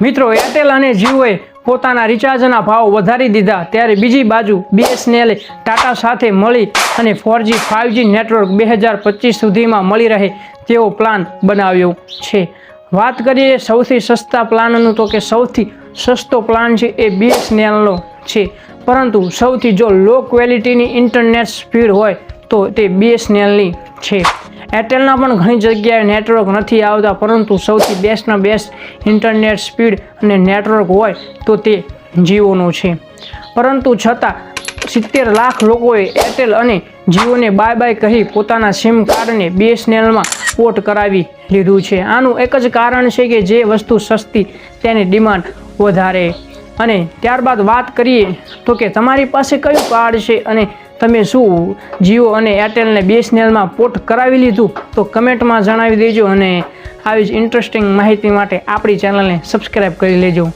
મિત્રો એરટેલ અને જીઓએ પોતાના રિચાર્જના ભાવ વધારી દીધા. ત્યારે બીજી બાજુ બીએસએનએલે ટાટા સાથે મળી અને ફોરજી ફાઇવજી નેટવર્ક બે હજાર પચીસ સુધીમાં મળી રહે તેવો પ્લાન બનાવ્યો છે. વાત કરીએ સૌથી સસ્તા પ્લાનનું તો કે સૌથી સસ્તો પ્લાન છે એ બીએસએનએલનો છે. પરંતુ સૌથી જો લો ક્વોલિટીની ઇન્ટરનેટ સ્પીડ હોય તો તે બીએસએનએલની છે. એરટેલના પણ ઘણી જગ્યાએ નેટવર્ક નથી આવતા, પરંતુ સૌથી બેસ્ટના બેસ્ટ ઇન્ટરનેટ સ્પીડ અને નેટવર્ક હોય તો તે જીઓનું છે. પરંતુ છતાં, સિત્તેર લાખ લોકોએ એરટેલ અને જીઓને બાય બાય કહી પોતાના સિમ કાર્ડને બીએસએનએલમાં પોર્ટ કરાવી લીધું છે. આનું એક જ કારણ છે કે જે વસ્તુ સસ્તી તેની ડિમાન્ડ વધારે. અને ત્યારબાદ વાત કરીએ તો કે તમારી પાસે કયું કાર્ડ છે અને તમે શું જીઓ અને એરટેલને બીએસએનએલમાં પોર્ટ કરાવી લીધું? તો કમેન્ટમાં જણાવી દેજો અને આવી જ ઇન્ટરેસ્ટિંગ માહિતી માટે આપણી ચેનલને સબસ્ક્રાઈબ કરી લેજો.